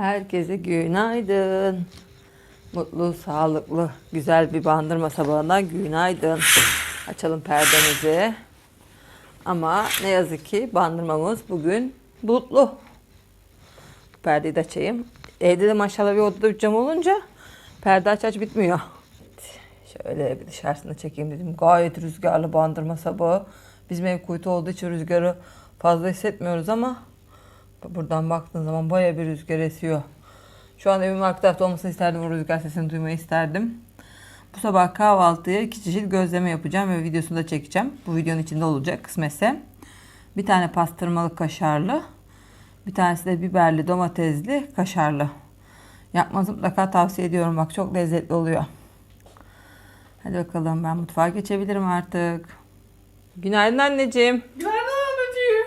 Herkese günaydın. Mutlu, sağlıklı, güzel bir bandırma sabahından günaydın. Açalım perdemizi. Ama ne yazık ki bandırmamız bugün bulutlu. Perdeyi de açayım. Evde de maşallah bir odada bir cam olunca perde aç aç bitmiyor. Şöyle bir dışarısını çekeyim dedim. Gayet rüzgarlı bandırma sabahı. Bizim ev kuytu olduğu için rüzgarı fazla hissetmiyoruz ama buradan baktığın zaman baya bir rüzgar esiyor. Şu an evimin arka tarafta olmasını isterdim. O rüzgar sesini duymayı isterdim. Bu sabah kahvaltıya iki çeşit gözleme yapacağım ve videosunu da çekeceğim. Bu videonun içinde olacak kısmetse. Bir tane pastırmalı kaşarlı. Bir tanesi de biberli domatesli kaşarlı. Yapmanızı mutlaka tavsiye ediyorum. Bak çok lezzetli oluyor. Hadi bakalım ben mutfağa geçebilirim artık. Günaydın anneciğim. Günaydın anneciğim.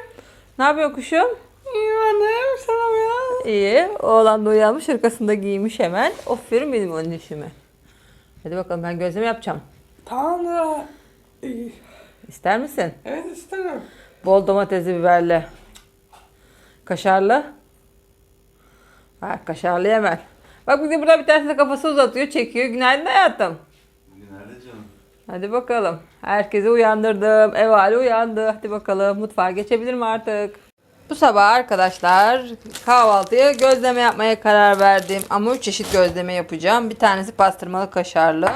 Ne yapıyor kuşum? İyi annem selam ya. İyi. Oğlan da uyanmış hırkasını da giymiş hemen. Aferin benim annişime. Hadi bakalım ben gözleme yapacağım. Tamam da. İyi. İster misin? Evet isterim. Bol domatesli biberli. Kaşarlı. Ha, kaşarlı hemen. Bak bir de burada bir tanesi de kafası uzatıyor, çekiyor. Günaydın hayatım. Günaydın canım. Hadi bakalım. Herkesi uyandırdım. Ev hali uyandı. Hadi bakalım. Mutfağa geçebilirim artık. Bu sabah arkadaşlar kahvaltıya gözleme yapmaya karar verdim. Ama üç çeşit gözleme yapacağım. Bir tanesi pastırmalı kaşarlı.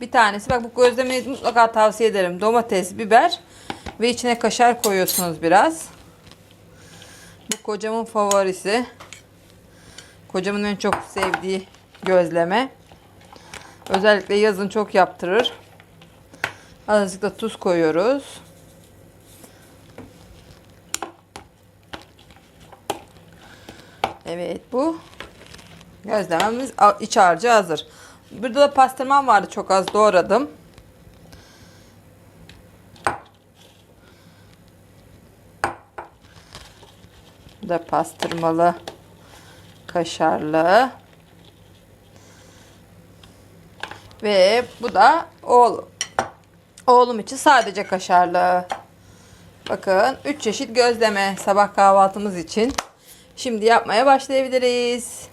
Bir tanesi bak bu gözlemeyi mutlaka tavsiye ederim. Domates, biber ve içine kaşar koyuyorsunuz biraz. Bu kocamın favorisi. Kocamın en çok sevdiği gözleme. Özellikle yazın çok yaptırır. Azıcık da tuz koyuyoruz. Evet bu gözlememiz iç harcı hazır. Burada da pastırmam vardı çok az doğradım. Da pastırmalı kaşarlı. Ve bu da oğlum. Oğlum için sadece kaşarlı. Bakın 3 çeşit gözleme sabah kahvaltımız için. Şimdi yapmaya başlayabiliriz.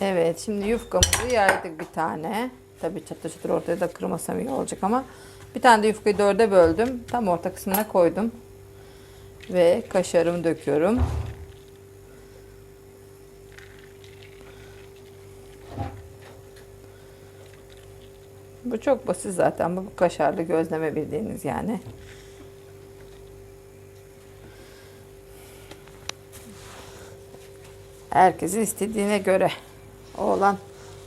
Evet şimdi yufkamızı yaydık bir tane. Tabii çatır çatır ortaya da kırmasam iyi olacak ama. Bir tane de yufkayı dörde böldüm. Tam orta kısmına koydum. Ve kaşarımı döküyorum. Bu çok basit zaten. Bu kaşarlı gözleme bildiğiniz yani. Herkesin istediğine göre. Oğlan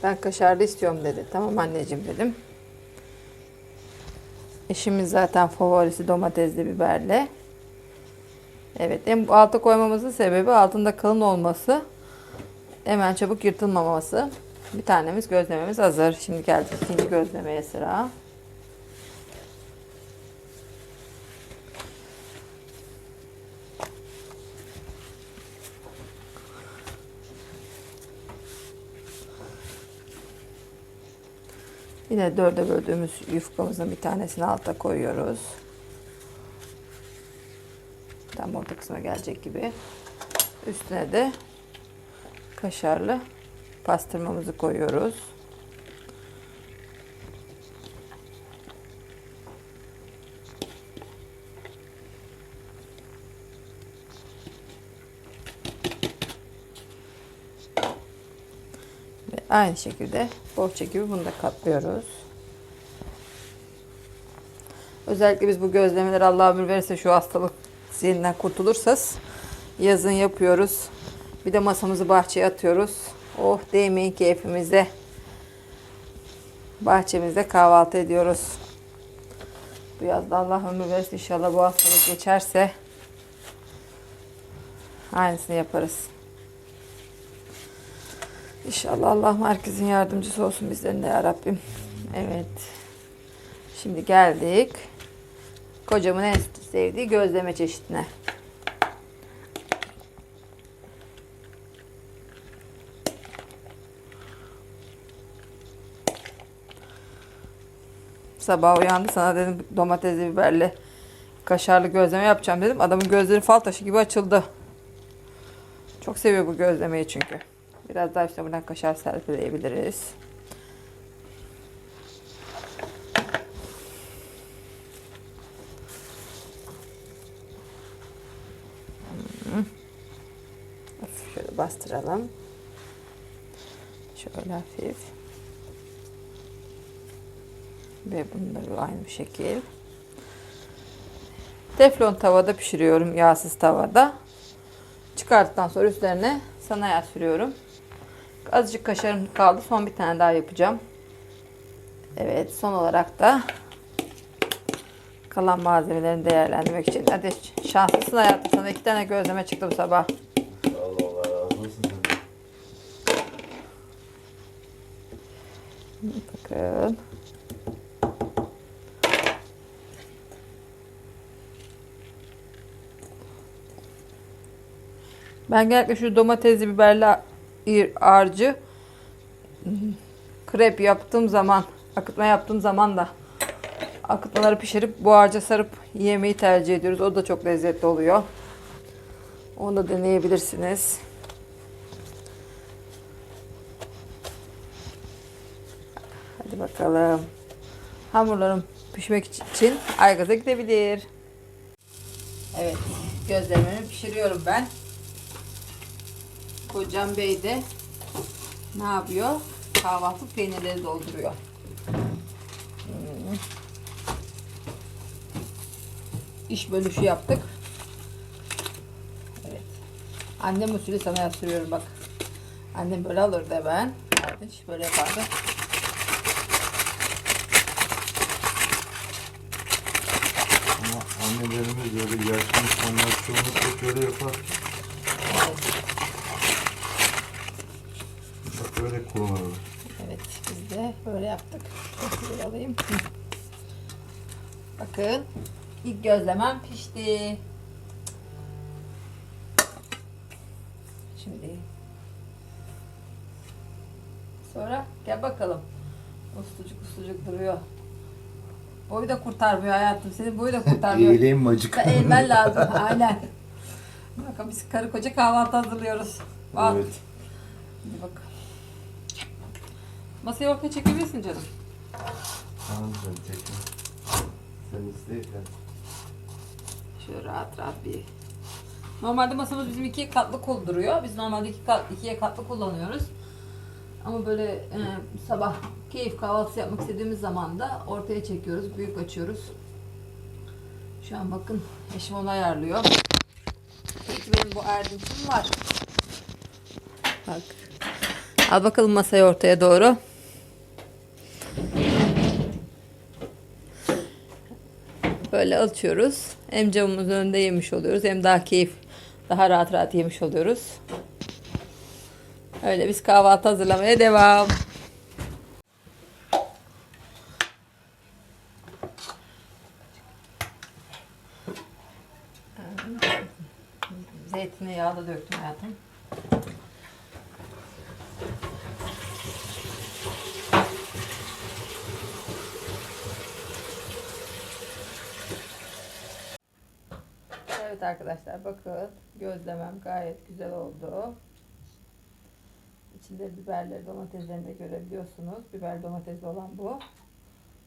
ben kaşarlı istiyorum dedi. Tamam anneciğim dedim. Eşimiz zaten favorisi domatesli biberle. Evet, hem alta koymamızın sebebi altında kalın olması. Hemen çabuk yırtılmaması. Bir tanemiz gözlememiz hazır. Şimdi geldik ikinci gözlemeye sıra. Yine dörde böldüğümüz yufkamızın bir tanesini alta koyuyoruz. Tam orta kısma gelecek gibi. Üstüne de kaşarlı pastırmamızı koyuyoruz. Aynı şekilde bohça gibi bunu da katlıyoruz. Özellikle biz bu gözlemeleri Allah ömür verirse şu hastalık zihninden kurtulursak yazın yapıyoruz. Bir de masamızı bahçeye atıyoruz. Oh değmeyin keyfimize. Bahçemizde kahvaltı ediyoruz. Bu yazda Allah ömür verirse inşallah bu hastalık geçerse aynısını yaparız. İnşallah Allah herkesin yardımcısı olsun bizlerin de ya Rabbim. Evet. Şimdi geldik. Kocamın en sevdiği gözleme çeşidine. Sabah uyandı sana dedim domatesli biberli kaşarlı gözleme yapacağım dedim. Adamın gözleri fal taşı gibi açıldı. Çok seviyor bu gözlemeyi çünkü. Biraz daha üstüne buradan kaşar serpileyebiliriz. Hafif Şöyle bastıralım. Şöyle hafif. Ve bunları aynı şekil. Teflon tavada pişiriyorum. Yağsız tavada. Çıkarttıktan sonra üstlerine sana yağ sürüyorum. Azıcık kaşarım kaldı. Son bir tane daha yapacağım. Evet son olarak da kalan malzemelerini değerlendirmek için. Hadi şanslısın hayatım. Sana iki tane gözleme çıktı bu sabah. Allah Allah razı olsun. Bakın. Ben genellikle şu domatesli biberli harcı krep yaptığım zaman, akıtma yaptığım zaman da akıtmaları pişirip bu harca sarıp yemeği tercih ediyoruz. O da çok lezzetli oluyor. Onu da deneyebilirsiniz. Hadi bakalım. Hamurlarım pişmek için aygaza gidebilir. Evet, gözlememi pişiriyorum ben. Kocam Bey de ne yapıyor? Kahvaltı peynirleri dolduruyor. Hmm. İş bölüşü yaptık. Evet. Annem usulü sana yaptırıyorum bak. Annem böyle alırdı ben. Kardeş böyle yapardı. Ama annelerimiz öyle yaşlı insanlar çoğunlukla şöyle yapar. Bak öyle kullanırlar. Evet biz de böyle yaptık. Şöyle alayım. Bakın ilk gözlemem pişti. Şimdi sonra gel bakalım. Uslucuk uslucuk duruyor. Boyu da kurtarmıyor hayatım. Senin boyu da kurtarmıyor. Eğileyim macık. Da eğmen lazım. Aynen. Bakın biz karı koca kahvaltı hazırlıyoruz. Bak. Evet. Hadi bak. Masayı ortaya çekebilirsin canım. Tamam sen çekme. Sen isteysen. Şöyle rahat rahat bir. Normalde masamız bizim ikiye katlı kol duruyor. Biz normalde iki kat, ikiye katlı kullanıyoruz. Ama böyle e, sabah keyif kahvaltısı yapmak istediğimiz zaman da ortaya çekiyoruz. Büyük açıyoruz. Şu an bakın eşim onu ayarlıyor. Peki benim bu erdinçim var. Bak. Al bakalım masayı ortaya doğru. Böyle açıyoruz. Hem camımızın önünde yemiş oluyoruz hem daha keyif, daha rahat rahat yemiş oluyoruz. Öyle biz kahvaltı hazırlamaya devam. Zeytinyağı da döktüm hayatım. Evet arkadaşlar bakın gözlemem gayet güzel oldu. İçinde biberleri, domateslerini de görebiliyorsunuz. Biber domatesli olan bu.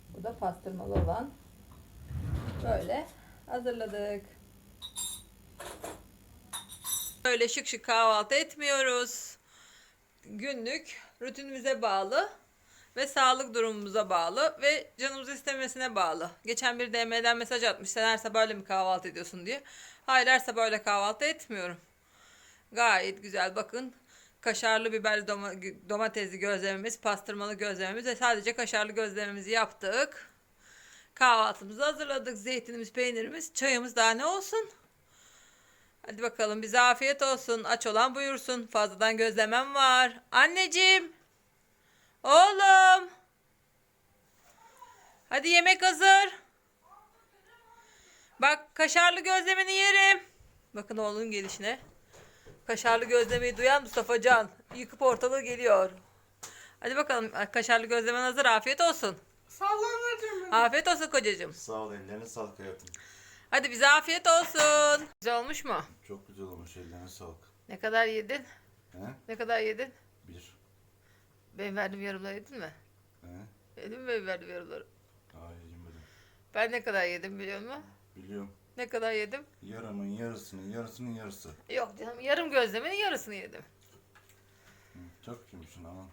Bu da pastırmalı olan. Böyle hazırladık. Böyle şık şık kahvaltı etmiyoruz. Günlük rutinimize bağlı ve sağlık durumumuza bağlı ve canımız istemesine bağlı. Geçen bir DM'den mesaj atmış. Sen her sabah öyle mi kahvaltı ediyorsun diye. Hayır her sabah öyle kahvaltı etmiyorum. Gayet güzel bakın. Kaşarlı biberli doma- domatesli gözlememiz, pastırmalı gözlememiz ve sadece kaşarlı gözlememizi yaptık. Kahvaltımızı hazırladık. Zeytinimiz, peynirimiz, çayımız daha ne olsun? Hadi bakalım bize afiyet olsun. Aç olan buyursun. Fazladan gözlemem var. Anneciğim. Oğlum. Hadi yemek hazır. Bak kaşarlı gözlemeni yerim. Bakın oğlunun gelişine. Kaşarlı gözlemeyi duyan Mustafa Can yıkıp ortalığı geliyor. Hadi bakalım kaşarlı gözlemen hazır. Afiyet olsun. Sallanacağım. Afiyet olsun kocacığım. Sağ ol ellerine sağlık hayatım. Hadi bize afiyet olsun. Güzel olmuş mu? Çok güzel olmuş ellerine sağlık. Ne kadar yedin? He? Ne kadar yedin? Bir. Benim verdiğim yarımları yedin mi? He? Yedin mi benim verdiğim yarımları? Daha yemedim. Ben ne kadar yedim biliyor musun? Biliyorum. Ne kadar yedim? Yarımın yarısının yarısının yarısı. Yok canım yarım gözlemenin yarısını yedim. Hı, çok yemişsin aman.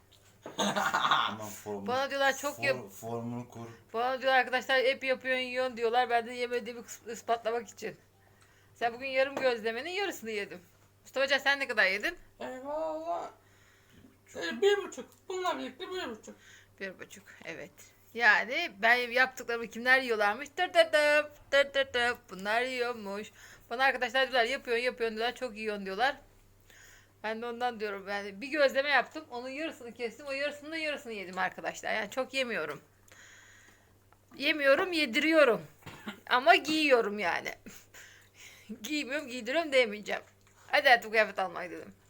aman formunu, Bana diyorlar çok for- yap- Formunu kur. Bana diyorlar arkadaşlar hep yapıyorsun yiyorsun diyorlar. Ben de yemediğimi kıs- ispatlamak için. Sen bugün yarım gözlemenin yarısını yedim. Mustafa Can sen ne kadar yedin? Eyvallah. Ee, bir buçuk. Bununla birlikte bir buçuk. Bir buçuk. Evet. Yani ben yaptıklarımı kimler yiyorlarmış? Tır tır tır, tır tır tır. Bunlar yiyormuş. Bana arkadaşlar diyorlar yapıyorsun yapıyorsun diyorlar. Çok yiyorsun diyorlar. Ben de ondan diyorum. Yani bir gözleme yaptım. Onun yarısını kestim. O yarısının da yarısını yedim arkadaşlar. Yani çok yemiyorum. Yemiyorum, yediriyorum. Ama giyiyorum yani. Giymiyorum, giydiriyorum demeyeceğim. Hadi artık kıyafet almaya gidelim.